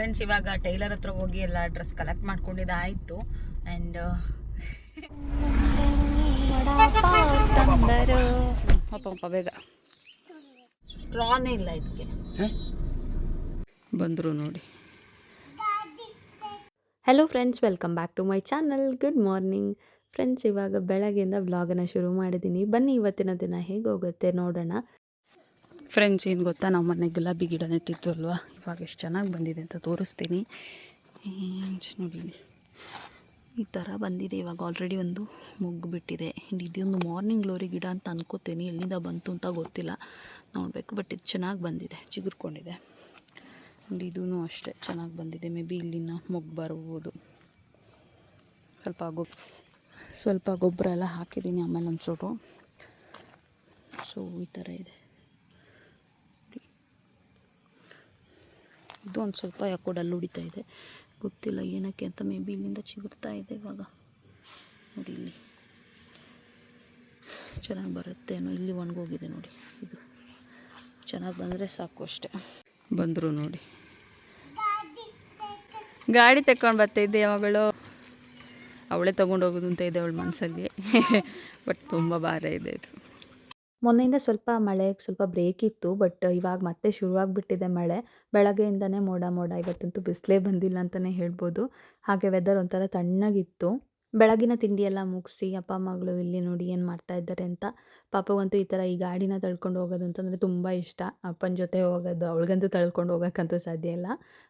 Friends ಇವಾಗ tailor ಹತ್ರ ಹೋಗಿ ಎಲ್ಲ ಡ್ರೆಸ್ ಕಲೆಕ್ಟ್ ಮಾಡ್ಕೊಂಡಿದ್ದಾಯಿತು. ಆ್ಯಂಡ್ ಅಪ್ಪ ಅಪ್ಪ ಬೇಗ ಸ್ಟ್ರಾನೇ ಇಲ್ಲ ಇದಕ್ಕೆ ಬಂದರು ನೋಡಿ. Hello friends welcome back to my channel good morning friends ಇವಾಗ ಬೆಳಗ್ಗೆಯಿಂದ ವ್ಲಾಗನ್ನು ಶುರು ಮಾಡಿದ್ದೀನಿ ಬನ್ನಿ ಇವತ್ತಿನ ದಿನ ಹೇಗೆ ಹೋಗುತ್ತೆ ನೋಡೋಣ. ಫ್ರೆಂಡ್ಸ್, ಏನು ಗೊತ್ತಾ? ನಾವು ಮನೆಗೆ ಗುಲಾಬಿ ಗಿಡ ನೆಟ್ಟಿತ್ತು ಅಲ್ವಾ? ಇವಾಗ ಎಷ್ಟು ಚೆನ್ನಾಗಿ ಬಂದಿದೆ ಅಂತ ತೋರಿಸ್ತೀನಿ. ನೋಡಿ ಈ ಥರ ಬಂದಿದೆ. ಇವಾಗ ಆಲ್ರೆಡಿ ಒಂದು ಮೊಗ್ಗು ಬಿಟ್ಟಿದೆ. And ಇದೊಂದು ಮಾರ್ನಿಂಗ್ ಗ್ಲೋರಿ ಗಿಡ ಅಂತ ಅನ್ಕೋತೀನಿ. ಎಲ್ಲಿಂದ ಬಂತು ಅಂತ ಗೊತ್ತಿಲ್ಲ. ನೋಡಬೇಕು ಬಟ್ ಇದು ಚೆನ್ನಾಗಿ ಬಂದಿದೆ. ಚಿಗುರ್ಕೊಂಡಿದೆ. ಆ್ಯಂಡ್ ಇದೂ ಅಷ್ಟೇ ಚೆನ್ನಾಗಿ ಬಂದಿದೆ. ಮೇ ಬಿ ಇಲ್ಲಿನ ಮೊಗ್ಗು ಬರ್ಬೋದು. ಸ್ವಲ್ಪ ಗೊಬ್ಬ ಸ್ವಲ್ಪ ಗೊಬ್ಬರ ಎಲ್ಲ ಹಾಕಿದ್ದೀನಿ ಆಮೇಲೆ ಒಂಚೂರು ಸೊ ಈ ಥರ ಇದೆ. ಇದು ಒಂದು ಸ್ವಲ್ಪ ಯಾಕೋ ಡಲ್ ಹೊಡಿತಾ ಇದೆ. ಗೊತ್ತಿಲ್ಲ ಏನಕ್ಕೆ ಅಂತ ಮೇ ಬಿ ಇಲ್ಲಿಂದ ಚಿಗುರ್ತಾ ಇದೆ ಇವಾಗ. ನೋಡಿ ಇಲ್ಲಿ. ಚೆನ್ನಾಗಿ ಬರುತ್ತೆ ಏನೋ ಇಲ್ಲಿ ಒಣಗೋಗಿದೆ ನೋಡಿ ಇದು. ಚೆನ್ನಾಗಿ ಬಂದರೆ ಸಾಕು ಅಷ್ಟೆ. ಬಂದರು ನೋಡಿ. ಗಾಡಿ ತಗೊಂಡು ಬರ್ತಾಯಿದ್ದೆ ಯಾವಾಗಳು ಅವಳೇ ತೊಗೊಂಡೋಗೋದು ಅಂತ ಇದೆ ಅವಳ ಮನಸ್ಸಲ್ಲಿ ಬಟ್ ತುಂಬ ಭಾರ ಇದೆ ಇದು. ಮೊನ್ನೆಯಿಂದ ಸ್ವಲ್ಪ ಮಳೆಗೆ ಸ್ವಲ್ಪ ಬ್ರೇಕ್ ಇತ್ತು ಬಟ್ ಇವಾಗ ಮತ್ತೆ ಶುರುವಾಗಿಬಿಟ್ಟಿದೆ ಮಳೆ. ಬೆಳಗ್ಗೆಯಿಂದನೇ ಮೋಡ ಮೋಡ ಇವತ್ತಂತೂ ಬಿಸಿಲೇ ಬಂದಿಲ್ಲ ಅಂತಲೇ ಹೇಳ್ಬೋದು. ಹಾಗೆ ವೆದರ್ ಒಂಥರ ತಣ್ಣಗಿತ್ತು. ಬೆಳಗಿನ ತಿಂಡಿ ಎಲ್ಲ ಮುಗಿಸಿ ಅಪ್ಪ ಮಗಳು ಇಲ್ಲಿ ನೋಡಿ ಏನು ಮಾಡ್ತಾ ಇದ್ದಾರೆ ಅಂತ. ಪಾಪಗಂತೂ ಈ ಥರ ಈ ಗಾಡಿನ ತಳ್ಕೊಂಡು ಹೋಗೋದು ಅಂತಂದರೆ ತುಂಬ ಇಷ್ಟ. ಅಪ್ಪನ ಜೊತೆ ಹೋಗೋದು, ಅವಳಿಗಂತೂ ತಳ್ಕೊಂಡು ಹೋಗೋಕ್ಕಂತೂ ಸಾಧ್ಯ ಇಲ್ಲ.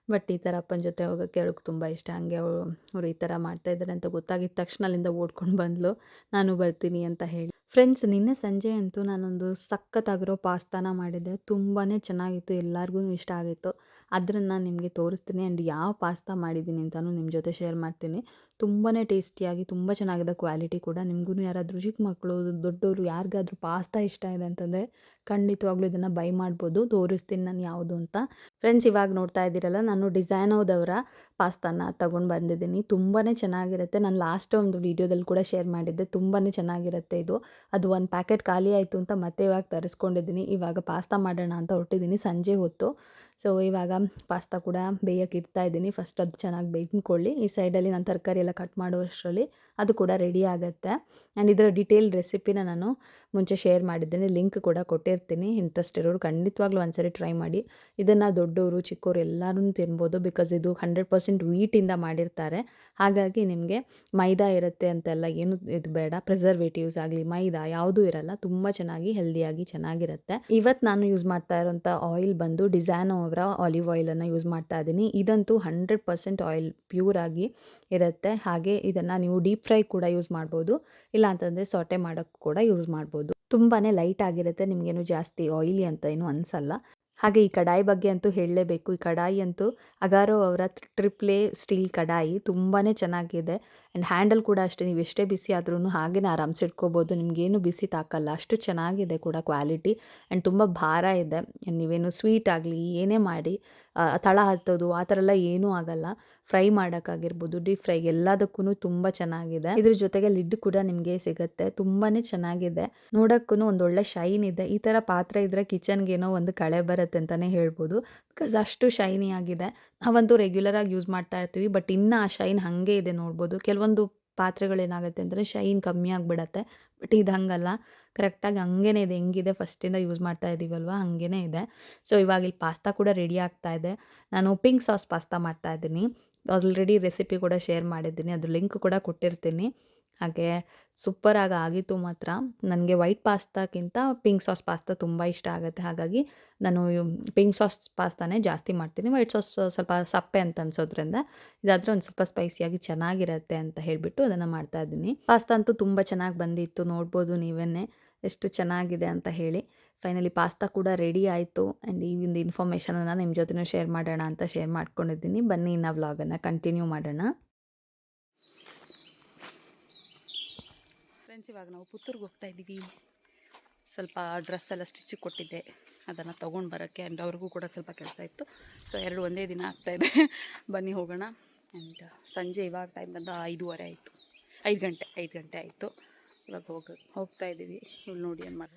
ಬಟ್ ಈ ಥರ ಅಪ್ಪನ ಜೊತೆ ಹೋಗೋಕ್ಕೆ ಅವಳಿಗೆ ತುಂಬ ಇಷ್ಟ. ಹಂಗೆ ಅವಳು, ಅವರು ಈ ಥರ ಮಾಡ್ತಾ ಇದ್ದಾರೆ ಅಂತ ಗೊತ್ತಾಗಿದ್ದ ತಕ್ಷಣ ಅಲ್ಲಿಂದ ಓಡ್ಕೊಂಡು ಬಂದಳು ನಾನು ಬರ್ತೀನಿ ಅಂತ ಹೇಳಿ. ಫ್ರೆಂಡ್ಸ್ ನಿನ್ನೆ ಸಂಜೆ ಅಂತೂ ನಾನೊಂದು ಸಖತ್ತಾಗಿರೋ ಪಾಸ್ತಾನ ಮಾಡಿದ್ದೆ. ತುಂಬಾ ಚೆನ್ನಾಗಿತ್ತು. ಎಲ್ಲರಿಗೂ ಇಷ್ಟ ಆಗಿತ್ತು. ಅದನ್ನು ನಿಮಗೆ ತೋರಿಸ್ತೀನಿ ಆ್ಯಂಡ್ ಯಾವ ಪಾಸ್ತಾ ಮಾಡಿದ್ದೀನಿ ಅಂತಲೂ ನಿಮ್ಮ ಜೊತೆ ಶೇರ್ ಮಾಡ್ತೀನಿ. ತುಂಬಾ ಟೇಸ್ಟಿಯಾಗಿ ತುಂಬ ಚೆನ್ನಾಗಿದೆ ಕ್ವಾಲಿಟಿ ಕೂಡ. ನಿಮಗೂ ಯಾರಾದರೂ ಚಿಕ್ಕ ಮಕ್ಕಳು ದೊಡ್ಡವರು ಯಾರಿಗಾದ್ರೂ ಪಾಸ್ತಾ ಇಷ್ಟ ಇದೆ ಅಂತಂದರೆ ಖಂಡಿತವಾಗ್ಲೂ ಇದನ್ನು ಬೈ ಮಾಡ್ಬೋದು. ತೋರಿಸ್ತೀನಿ ನಾನು ಯಾವುದು ಅಂತ. ಫ್ರೆಂಡ್ಸ್ ಇವಾಗ ನೋಡ್ತಾ ಇದ್ದೀರಲ್ಲ, ನಾನು ಡಿಸೈನೋದವರ ಪಾಸ್ತಾನ ತಗೊಂಡು ಬಂದಿದ್ದೀನಿ. ತುಂಬಾ ಚೆನ್ನಾಗಿರುತ್ತೆ. ನಾನು ಲಾಸ್ಟ್ ಒಂದು ವೀಡಿಯೋದಲ್ಲಿ ಕೂಡ ಶೇರ್ ಮಾಡಿದ್ದೆ. ತುಂಬಾ ಚೆನ್ನಾಗಿರುತ್ತೆ ಇದು. ಅದು ಒಂದು ಪ್ಯಾಕೆಟ್ ಖಾಲಿ ಆಯಿತು ಅಂತ ಮತ್ತೆ ಇವಾಗ ತರಿಸ್ಕೊಂಡಿದ್ದೀನಿ. ಇವಾಗ ಪಾಸ್ತಾ ಮಾಡೋಣ ಅಂತ ಹೊರಟಿದ್ದೀನಿ ಸಂಜೆ ಹೊತ್ತು. ಸೊ ಇವಾಗ ಪಾಸ್ತಾ ಕೂಡ ಬೇಯಕ್ಕೆ ಇಡ್ತಾ ಇದ್ದೀನಿ. ಫಸ್ಟ್ ಅದು ಚೆನ್ನಾಗಿ ಬೇಯ್ಕೊಳ್ಳಿ ಈ ಸೈಡಲ್ಲಿ ನಾನು ತರಕಾರಿ ಎಲ್ಲ ಕಟ್ ಮಾಡುವಷ್ಟರಲ್ಲಿ ಅದು ಕೂಡ ರೆಡಿ ಆಗುತ್ತೆ. ಆ್ಯಂಡ್ ಇದರ ಡೀಟೇಲ್ ರೆಸಿಪಿನ ನಾನು ಮುಂಚೆ ಶೇರ್ ಮಾಡಿದ್ದೇನೆ. ಲಿಂಕ್ ಕೂಡ ಕೊಟ್ಟಿರ್ತೀನಿ. ಇಂಟ್ರೆಸ್ಟ್ ಇರೋರು ಖಂಡಿತವಾಗ್ಲೂ ಒಂದ್ಸರಿ ಟ್ರೈ ಮಾಡಿ. ಇದನ್ನು ದೊಡ್ಡವರು ಚಿಕ್ಕವರು ಎಲ್ಲರೂ ತಿನ್ಬೋದು. ಬಿಕಾಸ್ ಇದು ಹಂಡ್ರೆಡ್ ಪರ್ಸೆಂಟ್ ವೀಟಿಂದ ಮಾಡಿರ್ತಾರೆ. ಹಾಗಾಗಿ ನಿಮಗೆ ಮೈದಾ ಇರುತ್ತೆ ಅಂತೆಲ್ಲ ಏನು ಇದು ಬೇಡ. ಪ್ರಿಸರ್ವೇಟಿವ್ಸ್ ಆಗಲಿ, ಮೈದಾ ಯಾವುದೂ ಇರಲ್ಲ. ತುಂಬ ಚೆನ್ನಾಗಿ ಹೆಲ್ದಿಯಾಗಿ ಚೆನ್ನಾಗಿರುತ್ತೆ. ಇವತ್ತು ನಾನು ಯೂಸ್ ಮಾಡ್ತಾ ಇರೋಂಥ ಆಯಿಲ್ ಬಂದು ಡಿಸೈನೋ ಅವರ ಆಲಿವ್ ಆಯಿಲನ್ನು ಯೂಸ್ ಮಾಡ್ತಾ ಇದ್ದೀನಿ. ಇದಂತೂ ಹಂಡ್ರೆಡ್ ಪರ್ಸೆಂಟ್ ಆಯಿಲ್ ಪ್ಯೂರ್ ಇರುತ್ತೆ. ಹಾಗೆ ಇದನ್ನು ನೀವು ಡೀಪ್ ಫ್ರೈ ಕೂಡ ಯೂಸ್ ಮಾಡ್ಬೋದು. ಇಲ್ಲ ಅಂತಂದರೆ ಸೊಟೆ ಮಾಡೋಕ್ಕೆ ಕೂಡ ಯೂಸ್ ಮಾಡ್ಬೋದು. ತುಂಬಾ ಲೈಟ್ ಆಗಿರುತ್ತೆ, ನಿಮಗೇನು ಜಾಸ್ತಿ ಆಯಿಲಿ ಅಂತ ಏನು ಅನಿಸಲ್ಲ. ಹಾಗೆ ಈ ಕಡಾಯಿ ಬಗ್ಗೆ ಅಂತೂ ಹೇಳಲೇಬೇಕು. ಈ ಕಡಾಯಿ ಅಂತೂ ಅಗಾರೋ ಅವರ ಟ್ರಿಪ್ಲೇ ಸ್ಟೀಲ್ ಕಡಾಯಿ ತುಂಬಾ ಚೆನ್ನಾಗಿದೆ. ಆ್ಯಂಡ್ ಹ್ಯಾಂಡಲ್ ಕೂಡ ಅಷ್ಟೇ, ನೀವು ಎಷ್ಟೇ ಬಿಸಿ ಆದ್ರೂ ಹಾಗೇ ಆರಾಮ್ಸೆ ಇಟ್ಕೋಬೋದು. ನಿಮಗೇನು ಬಿಸಿ ತಾಕಲ್ಲ, ಅಷ್ಟು ಚೆನ್ನಾಗಿದೆ ಕೂಡ ಕ್ವಾಲಿಟಿ. ಆ್ಯಂಡ್ ತುಂಬ ಭಾರ ಇದೆ. ನೀವೇನು ಸ್ವೀಟ್ ಆಗಲಿ, ಏನೇ ಮಾಡಿ ತಳ ಹತ್ತೋದು, ಆ ಥರ ಎಲ್ಲ ಏನೂ ಆಗಲ್ಲ. ಫ್ರೈ ಮಾಡೋಕ್ಕಾಗಿರ್ಬೋದು, ಡೀಪ್ ಫ್ರೈ ಎಲ್ಲದಕ್ಕೂ ತುಂಬ ಚೆನ್ನಾಗಿದೆ. ಇದ್ರ ಜೊತೆಗೆ ಲಿಡ್ ಕೂಡ ನಿಮಗೆ ಸಿಗುತ್ತೆ. ತುಂಬಾ ಚೆನ್ನಾಗಿದೆ. ನೋಡೋಕ್ಕೂ ಒಂದೊಳ್ಳೆ ಶೈನ್ ಇದೆ. ಈ ಥರ ಪಾತ್ರೆ ಇದ್ದರೆ ಕಿಚನ್ಗೇನೋ ಒಂದು ಕಳೆ ಬರುತ್ತೆ. ಅಂತಲೇ ಹೇಳ್ಬೋದು. ಬಿಕಾಸ್ ಅಷ್ಟು ಶೈನಿ ಆಗಿದೆ. ನಾವಂತೂ ರೆಗ್ಯುಲರಾಗಿ ಯೂಸ್ ಮಾಡ್ತಾ ಇರ್ತೀವಿ ಬಟ್ ಇನ್ನು ಆ ಶೈನ್ ಹಾಗೆ ಇದೆ ನೋಡ್ಬೋದು. ಕೆಲವೊಂದು ಪಾತ್ರೆಗಳೇನಾಗುತ್ತೆ ಅಂದರೆ ಶೈನ್ ಕಮ್ಮಿ ಆಗಿಬಿಡತ್ತೆ ಬಟ್ ಇದು ಹಂಗಲ್ಲ. ಕರೆಕ್ಟಾಗಿ ಹಂಗೇನೆ ಇದೆ, ಹೆಂಗಿದೆ? ಫಸ್ಟಿಂದ ಯೂಸ್ ಮಾಡ್ತಾ ಇದ್ದೀವಲ್ವ ಹಾಗೇ ಇದೆ. ಸೊ ಇವಾಗ ಇಲ್ಲಿ ಪಾಸ್ತಾ ಕೂಡ ರೆಡಿ ಆಗ್ತಾ ಇದೆ. ನಾನು ಪಿಂಕ್ ಸಾಸ್ ಪಾಸ್ತಾ ಮಾಡ್ತಾ ಇದ್ದೀನಿ. ಆಲ್ರೆಡಿ ರೆಸಿಪಿ ಕೂಡ ಶೇರ್ ಮಾಡಿದ್ದೀನಿ. ಅದ್ರ ಲಿಂಕ್ ಕೂಡ ಕೊಟ್ಟಿರ್ತೀನಿ. ಹಾಗೆ ಸೂಪರಾಗಿ ಆಗಿತ್ತು ಮಾತ್ರ. ನನಗೆ ವೈಟ್ ಪಾಸ್ತಾಕ್ಕಿಂತ ಪಿಂಕ್ ಸಾಸ್ ಪಾಸ್ತಾ ತುಂಬ ಇಷ್ಟ ಆಗುತ್ತೆ. ಹಾಗಾಗಿ ನಾನು ಪಿಂಕ್ ಸಾಸ್ ಪಾಸ್ತಾನೇ ಜಾಸ್ತಿ ಮಾಡ್ತೀನಿ. ವೈಟ್ ಸಾಸ್ ಸ್ವಲ್ಪ ಸಪ್ಪೆ ಅಂತ ಅನ್ಸೋದ್ರಿಂದ ಇದಾದರೆ ಒಂದು ಸ್ವಲ್ಪ ಸ್ಪೈಸಿಯಾಗಿ ಚೆನ್ನಾಗಿರುತ್ತೆ ಅಂತ ಹೇಳಿಬಿಟ್ಟು ಅದನ್ನು ಮಾಡ್ತಾ ಇದ್ದೀನಿ. ಪಾಸ್ತಾ ಅಂತೂ ತುಂಬ ಚೆನ್ನಾಗಿ ಬಂದಿತ್ತು. ನೋಡ್ಬೋದು ನೀವೇ ಎಷ್ಟು ಚೆನ್ನಾಗಿದೆ ಅಂತ ಹೇಳಿ. ಫೈನಲಿ ಪಾಸ್ತಾ ಕೂಡ ರೆಡಿ ಆಯಿತು. ಆ್ಯಂಡ್ ಈ ಒಂದು ಇನ್ಫಾರ್ಮೇಷನನ್ನು ನಿಮ್ಮ ಜೊತೆನೂ ಶೇರ್ ಮಾಡೋಣ ಅಂತ ಶೇರ್ ಮಾಡ್ಕೊಂಡಿದ್ದೀನಿ. ಬನ್ನಿ ಇನ್ನು ವ್ಲಾಗನ್ನು ಕಂಟಿನ್ಯೂ ಮಾಡೋಣ. ಫ್ರೆಂಡ್ಸ್, ಇವಾಗ ನಾವು ಪುತ್ತೂರ್ಗೆ ಹೋಗ್ತಾ ಇದ್ದೀವಿ. ಸ್ವಲ್ಪ ಡ್ರೆಸ್ ಎಲ್ಲ ಸ್ಟಿಚ್ ಕೊಟ್ಟಿದ್ದೆ. ಅದನ್ನು ತೊಗೊಂಡು ಬರೋಕ್ಕೆ ಆ್ಯಂಡ್ ಅವ್ರಿಗೂ ಕೂಡ ಸ್ವಲ್ಪ ಕೆಲಸ ಇತ್ತು. ಸೊ ಎರಡು ಒಂದೇ ದಿನ ಆಗ್ತಾಯಿದೆ ಬನ್ನಿ ಹೋಗೋಣ. ಆ್ಯಂಡ್ ಸಂಜೆ ಇವಾಗ ಟೈಮ್ ಬಂದು ಐದೂವರೆ ಆಯಿತು. ಐದು ಗಂಟೆ ಐದು ಗಂಟೆ ಆಯಿತು. ಇವಾಗ ಹೋಗ, ಹೋಗ್ತಾ ಇದ್ದೀವಿ. ಇವ್ಳು ನೋಡಿ ಏನು ಮಾಡ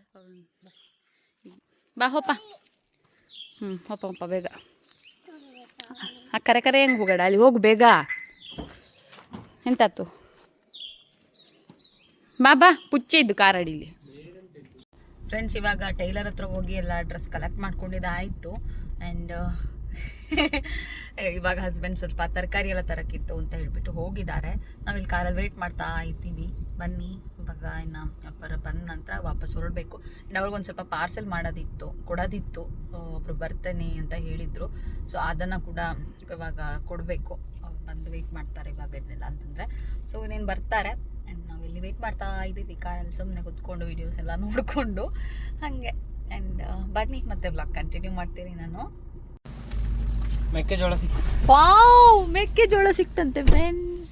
ಬಾ ಹೋಪ ಹ್ಞೂ ಹೋಪ ಬೇಗ. ಆ, ಕರೆ ಕರೆ, ಹೆಂಗೆ ಹೋಗಡ ಅಲ್ಲಿ ಹೋಗು ಬೇಗ. ಎಂತಾತು? ಬಾ ಬಾ, ಪುಚ್ಚೆ ಇದ್ದು ಕಾರ್ ಅಡಿಲಿ. ಫ್ರೆಂಡ್ಸ್ ಇವಾಗ ಟೈಲರ್ ಹತ್ರ ಹೋಗಿ ಎಲ್ಲ ಡ್ರೆಸ್ ಕಲೆಕ್ಟ್ ಮಾಡ್ಕೊಂಡಿದ್ದಾಯಿತು. ಆ್ಯಂಡ್ ಇವಾಗ ಹಸ್ಬೆಂಡ್ ಸ್ವಲ್ಪ ತರಕಾರಿ ಎಲ್ಲ ತರಕ್ಕಿತ್ತು ಅಂತ ಹೇಳ್ಬಿಟ್ಟು ಹೋಗಿದ್ದಾರೆ. ನಾವಿಲ್ಲಿ ಕಾರಲ್ಲಿ ವೇಟ್ ಮಾಡ್ತಾ ಇದ್ದೀವಿ. ಬನ್ನಿ. ಇವಾಗ ಇನ್ನು ಬರ ಬಂದ ನಂತರ ವಾಪಸ್ ಹೊರಡಬೇಕು. ಆ್ಯಂಡ್ ಅವ್ರಿಗೊಂದು ಸ್ವಲ್ಪ ಪಾರ್ಸೆಲ್ ಮಾಡೋದಿತ್ತು, ಕೊಡೋದಿತ್ತು ಒಬ್ಬರು ಬರ್ತೇನೆ ಅಂತ ಹೇಳಿದರು. ಸೊ ಅದನ್ನು ಕೂಡ ಇವಾಗ ಕೊಡಬೇಕು. ಅವ್ರು ಬಂದು ವೆಯ್ಟ್ ಮಾಡ್ತಾರೆ ಇವಾಗ ಇದನ್ನೆಲ್ಲ ಅಂತಂದರೆ. ಸೊ ಇನ್ನೇನು ಬರ್ತಾರೆ. ಆ್ಯಂಡ್ ಇಲ್ಲಿ ವೆಯ್ಟ್ ಮಾಡ್ತಾ ಇದ್ದೀವಿ. ಕಾರಲ್ಲಿ ಸುಮ್ಮನೆ ಕುತ್ಕೊಂಡು ವೀಡಿಯೋಸ್ ಎಲ್ಲ ನೋಡಿಕೊಂಡು. ಹಾಗೆ. ಆ್ಯಂಡ್ ಬನ್ನಿ ಮತ್ತೆ ಬ್ಲಾಗ್ ಕಂಟಿನ್ಯೂ ಮಾಡ್ತೀನಿ ನಾನು. ಮೆಕ್ಕೆಜೋಳ ಸಿಕ್ತು ವಾವ್ ಮೆಕ್ಕೆಜೋಳ ಸಿಕ್ತಂತೆ ಫ್ರೆಂಡ್ಸ್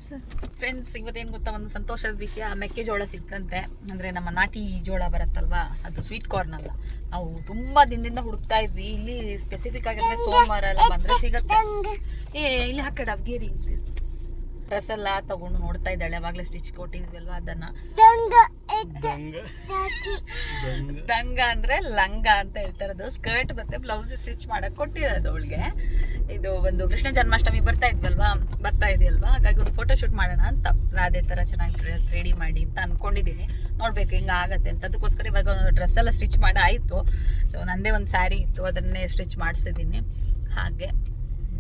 ಫ್ರೆಂಡ್ಸ್ ಇವತ್ತೇನು ಗೊತ್ತಾ? ಒಂದು ಸಂತೋಷದ ವಿಷಯ. ಮೆಕ್ಕೆಜೋಳ ಸಿಕ್ತಂತೆ. ಅಂದರೆ ನಮ್ಮ ನಾಟಿ ಜೋಳ ಬರುತ್ತಲ್ವಾ? ಅದು ಸ್ವೀಟ್ ಕಾರ್ನ್ ಅಲ್ಲ. ನಾವು ತುಂಬಾ ದಿನದಿಂದ ಹುಡುಕ್ತಾ ಇದ್ವಿ. ಇಲ್ಲಿ ಸ್ಪೆಸಿಫಿಕ್ ಆಗಿದ್ರೆ ಸೋಮವಾರ ಎಲ್ಲ ಬಂದ್ರೆ ಸಿಗತ್ತೆ. ಏ ಇಲ್ಲಿ ಹಾಕಡ ಅಬ್ಗೇರಿ ಡ್ರೆಸ್ ಎಲ್ಲ ತಗೊಂಡು ನೋಡ್ತಾ ಇದ್ದಾಳೆ. ಅವಾಗಲೇ ಸ್ಟಿಚ್ ಕೊಟ್ಟಿದ್ವಿ ಅಲ್ವಾ ಅದನ್ನ ದಂಗ ದಂಗ ದಂಗ ಅಂದ್ರೆ ಲಂಗ ಅಂತ ಹೇಳ್ತಾರೆ ಅದು. ಸ್ಕರ್ಟ್ ಮತ್ತೆ ಬ್ಲೌಸ್ ಸ್ಟಿಚ್ ಮಾಡಕ್ ಕೊಟ್ಟಿರೋದು ಅವಳಿಗೆ. ಇದು ಒಂದು ಕೃಷ್ಣ ಜನ್ಮಾಷ್ಟಮಿ ಬರ್ತಾ ಇದ್ವಲ್ವಾ? ಬರ್ತಾ ಇದೆಯಲ್ವಾ? ಹಾಗಾಗಿ ಒಂದು ಫೋಟೋ ಶೂಟ್ ಮಾಡೋಣ ಅಂತ. ಅದೇ ತರ ಚೆನ್ನಾಗಿ ರೆಡಿ ಮಾಡಿ ಅಂತ ಅನ್ಕೊಂಡಿದ್ದೀನಿ. ನೋಡ್ಬೇಕು ಹಿಂಗ ಆಗತ್ತೆ ಅಂತ. ಅದಕ್ಕೋಸ್ಕರ ಇವಾಗ ಒಂದು ಡ್ರೆಸ್ ಎಲ್ಲ ಸ್ಟಿಚ್ ಮಾಡಿ ಆಯ್ತು. ಸೊ ನಂದೇ ಒಂದು ಸ್ಯಾರಿ ಇತ್ತು. ಅದನ್ನೇ ಸ್ಟಿಚ್ ಮಾಡಿಸಿದ್ದೀನಿ. ಹಾಗೆ.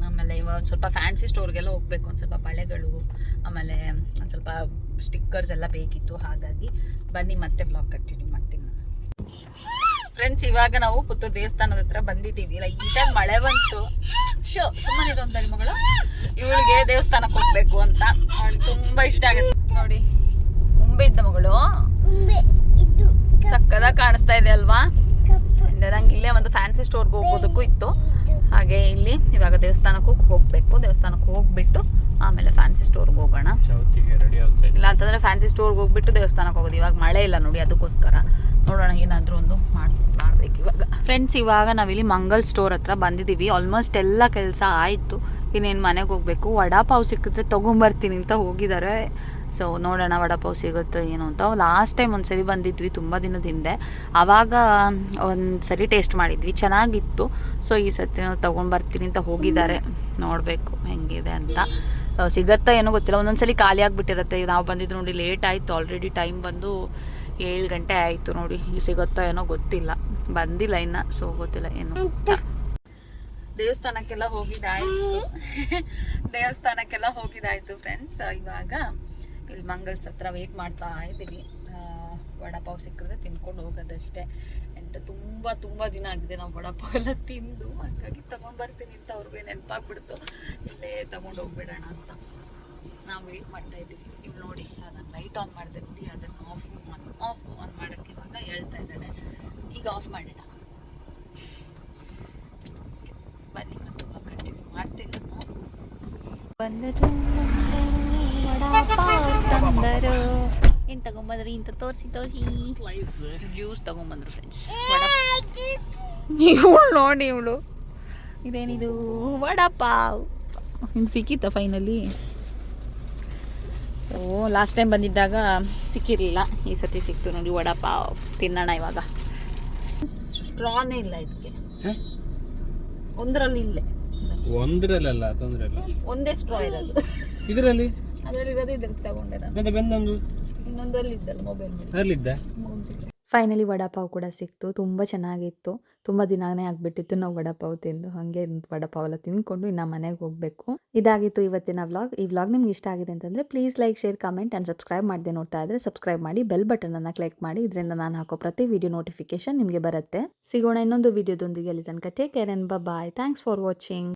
ಆಮೇಲೆ ಇವಾಗ ಒಂದು ಸ್ವಲ್ಪ ಫ್ಯಾನ್ಸಿ ಸ್ಟೋರ್ಗೆಲ್ಲ ಹೋಗ್ಬೇಕು ಒಂದು ಸ್ವಲ್ಪ ಬಳೆಗಳು ಆಮೇಲೆ ಒಂದು ಸ್ವಲ್ಪ ಸ್ಟಿಕ್ಕರ್ಸ್ ಎಲ್ಲ ಬೇಕಿತ್ತು ಹಾಗಾಗಿ ಬನ್ನಿ ಮತ್ತೆ ಬ್ಲಾಗ್ ಕಂಟಿನ್ಯೂ ಮಾಡ್ತೀನಿ ನಾನು. ಫ್ರೆಂಡ್ಸ್ ಇವಾಗ ನಾವು ಪುತ್ತೂರು ದೇವಸ್ಥಾನದ ಹತ್ರ ಬಂದಿದ್ದೀವಿ. ಟೈಮ್ ಮಳೆ ಬಂತು. ಶೋ ಸುಮ್ಮನೆ ಇದೊಂದು ಮಗಳು ಇವಳಿಗೆ ದೇವಸ್ಥಾನಕ್ಕೆ ಹೋಗ್ಬೇಕು ಅಂತ. ಅವಳಿಗೆ ತುಂಬಾ ಇಷ್ಟ ಆಗುತ್ತೆ. ನೋಡಿ ಮುಂಬೆ ಇದ್ದ ಮಗಳು. ಸಕ್ಕದಾಗ ಕಾಣಿಸ್ತಾ ಇದೆ ಅಲ್ವಾ And ನಂಗೆ ಇಲ್ಲೇ ಒಂದು ಫ್ಯಾನ್ಸಿ ಸ್ಟೋರ್ಗೆ ಹೋಗೋದಕ್ಕೂ ಇತ್ತು. ಹಾಗೆ ಇಲ್ಲಿ ಇವಾಗ ದೇವಸ್ಥಾನಕ್ಕೂ ಹೋಗಬೇಕು. ದೇವಸ್ಥಾನಕ್ಕೆ ಹೋಗ್ಬಿಟ್ಟು ಆಮೇಲೆ ಫ್ಯಾನ್ಸಿ ಸ್ಟೋರ್ಗೆ ಹೋಗೋಣ. ಚೌತಿಗೆ ರೆಡಿ ಆಗ್ತಾ ಇಲ್ಲ ಅಂತಂದ್ರೆ ಫ್ಯಾನ್ಸಿ ಸ್ಟೋರ್ಗೆ ಹೋಗ್ಬಿಟ್ಟು ದೇವಸ್ಥಾನಕ್ಕೆ ಹೋಗೋದು. ಇವಾಗ ಮಳೆ ಇಲ್ಲ ನೋಡಿ ಅದಕ್ಕೋಸ್ಕರ. ನೋಡೋಣ ಏನಾದರೂ ಒಂದು ಮಾಡ್ ಮಾಡ್ಬೇಕು ಇವಾಗ. ಫ್ರೆಂಡ್ಸ್ ಇವಾಗ ನಾವಿಲ್ಲಿ ಮಂಗಲ್ ಸ್ಟೋರ್ ಹತ್ರ ಬಂದಿದ್ದೀವಿ. ಆಲ್ಮೋಸ್ಟ್ ಎಲ್ಲ ಕೆಲಸ ಆಯಿತು. ಇನ್ನೇನು ಮನೆಗೆ ಹೋಗಬೇಕು? ವಡಾಪಾವ್ ಸಿಕ್ಕಿದ್ರೆ ತೊಗೊಂಬರ್ತೀನಿ ಅಂತ ಹೋಗಿದ್ದಾರೆ. ಸೊ ನೋಡೋಣ ವಡಪಾವ್ ಸಿಗುತ್ತೋ ಏನು ಅಂತ. ಲಾಸ್ಟ್ ಟೈಮ್ ಒಂದು ಸರಿ ಬಂದಿದ್ವಿ ತುಂಬ ದಿನದ ಹಿಂದೆ. ಆವಾಗ ಒಂದ್ಸರಿ ಟೇಸ್ಟ್ ಮಾಡಿದ್ವಿ. ಚೆನ್ನಾಗಿತ್ತು. ಸೊ ಈ ಸತಿ ತೊಗೊಂಬರ್ತೀನಿ ಅಂತ ಹೋಗಿದ್ದಾರೆ. ನೋಡಬೇಕು ಹೆಂಗಿದೆ ಅಂತ. ಸಿಗತ್ತಾ ಏನೋ ಗೊತ್ತಿಲ್ಲ. ಒಂದೊಂದ್ಸಲಿ ಖಾಲಿ ಆಗಿಬಿಟ್ಟಿರುತ್ತೆ. ನಾವು ಬಂದಿದ್ದು ನೋಡಿ ಲೇಟ್ ಆಯಿತು. ಆಲ್ರೆಡಿ ಟೈಮ್ ಬಂದು ಏಳು ಗಂಟೆ ಆಯಿತು ನೋಡಿ. ಸಿಗುತ್ತೋ ಏನೋ ಗೊತ್ತಿಲ್ಲ. ಬಂದಿಲ್ಲ ಇನ್ನು. ಸೊ ಗೊತ್ತಿಲ್ಲ ಏನು. ದೇವಸ್ಥಾನಕ್ಕೆಲ್ಲ ಹೋಗಿದ್ದಾಯ್ತು. ದೇವಸ್ಥಾನಕ್ಕೆಲ್ಲ ಹೋಗಿದ್ದಾಯ್ತು ಫ್ರೆಂಡ್ಸ್ ಇವಾಗ ಇಲ್ಲಿ ಮಂಗಲ್ಸ್ ಹತ್ರ ವೆಯ್ಟ್ ಮಾಡ್ತಾ ಇದ್ದೀವಿ. ವಡಾಪಾವ್ ಸಿಕ್ಕಿದ್ರೆ ತಿನ್ಕೊಂಡು ಹೋಗೋದಷ್ಟೇ. ಆ್ಯಂಡ್ ತುಂಬ ತುಂಬ ದಿನ ಆಗಿದೆ ನಾವು ವಡಾಪಾವ್ ಎಲ್ಲ ತಿಂದು. ಹಾಗಾಗಿ ತಗೊಂಡ್ಬರ್ತೀನಿ ಅಂತ ಅವ್ರಿಗೆ ನೆನಪಾಗ್ಬಿಡ್ತು. ಇಲ್ಲೇ ತಗೊಂಡು ಹೋಗ್ಬಿಡೋಣ ಅಂತ. ನಾವು ವೆಯ್ಟ್ ಮಾಡ್ತಾ ಇದ್ದೀವಿ. ಇವ್ ನೋಡಿ ಅದನ್ನು ಲೈಟ್ ಆನ್ ಮಾಡಿದೆ ನೋಡಿ, ಅದನ್ನು ಆಫ್ ಆನ್ ಆಫ್ ಆನ್ ಮಾಡೋಕ್ಕೆ ಇವಾಗ ಹೇಳ್ತಾ ಇದ್ದಾಳೆ. ಈಗ ಆಫ್ ಮಾಡೋಣ. ಬನ್ನಿ ಮತ್ತೆ ಕಂಟಿನ್ಯೂ ಮಾಡ್ತೀನಿ ಬಂದರು ತಂದರು ಏನು ತಗೊಂಬಂದ್ರಿ? ಇಂತ ತೋರಿಸಿ ತೋರಿಸಿ. ಜ್ಯೂಸ್ ತಗೊಂಬಂದ್ರು ಫ್ರೆಂಡ್ಸ್ ಇವಳು ನೋಡಿ ಇವಳು. ಇದೇನಿದು? ವಡಪಾವ್ ಹಿಂಗೆ ಸಿಕ್ಕಿತ್ತ ಫೈನಲಿ ಸೊ ಲಾಸ್ಟ್ ಟೈಮ್ ಬಂದಿದ್ದಾಗ ಸಿಕ್ಕಿರಲಿಲ್ಲ. ಈ ಸತಿ ಸಿಕ್ತು ನೋಡಿ ವಡಪಾವ್ ತಿನ್ನೋಣ ಇವಾಗ. ಸ್ಟ್ರಾನೇ ಇಲ್ಲ ಇದಕ್ಕೆ ಒಂದರಲ್ಲಿ ಇಲ್ಲೇ. ಒಂದರಲ್ಲ ತೊಂದರೆ ಇಲ್ಲ ಒಂದೇ ಸ್ಟ್ರಾ ಇರೋದು. ಇದರಲ್ಲಿ? ಅದರಲ್ಲಿ ಇರೋದು ಇದ್ರಲ್ಲಿ ತಗೊಂಡೆ ನಾನು. ಮತ್ತೆ ಬಂದೊಂದು? ಇನ್ನೊಂದರಲ್ಲಿ ಇದ್ದಲ್ಲ ಮೊಬೈಲ್ ಅಲ್ಲಿದ್ದ ಫೈನಲಿ ವಡಾಪಾವ್ ಕೂಡ ಸಿಕ್ತು. ತುಂಬ ಚೆನ್ನಾಗಿತ್ತು. ತುಂಬ ದಿನಾನೇ ಆಗಿಬಿಟ್ಟಿತ್ತು ನಾವು ವಡಾಪಾವ್ ತಿಂದು. ಹಾಗೆ ವಡಾಪಾವ್ ಎಲ್ಲ ತಿಂದ್ಕೊಂಡು ಇನ್ನು ಮನೆಗೆ ಹೋಗಬೇಕು. ಇದಾಗಿತ್ತು ಇವತ್ತಿನ ವ್ಲಾಗ್ ಈ ವ್ಲಾಗ್ ನಿಮ್ಗೆ ಇಷ್ಟ ಆಗಿದೆ ಅಂತಂದರೆ please like share comment and subscribe ಮಾಡದೆ ನೋಡ್ತಾ ಇದ್ರೆ ಸಬ್ಸ್ಕ್ರೈಬ್ ಮಾಡಿ ಬೆಲ್ ಬಟನನ್ನು ಕ್ಲಿಕ್ ಮಾಡಿ. ಇದರಿಂದ ನಾನು ಹಾಕೋ ಪ್ರತಿ ವಿಡಿಯೋ ನೋಟಿಫಿಕೇಶನ್ ನಿಮಗೆ ಬರುತ್ತೆ. ಸಿಗೋಣ ಇನ್ನೊಂದು ವಿಡಿಯೋದೊಂದಿಗೆ ಅಲ್ಲಿ ತನಕ. Take care and bye thanks for watching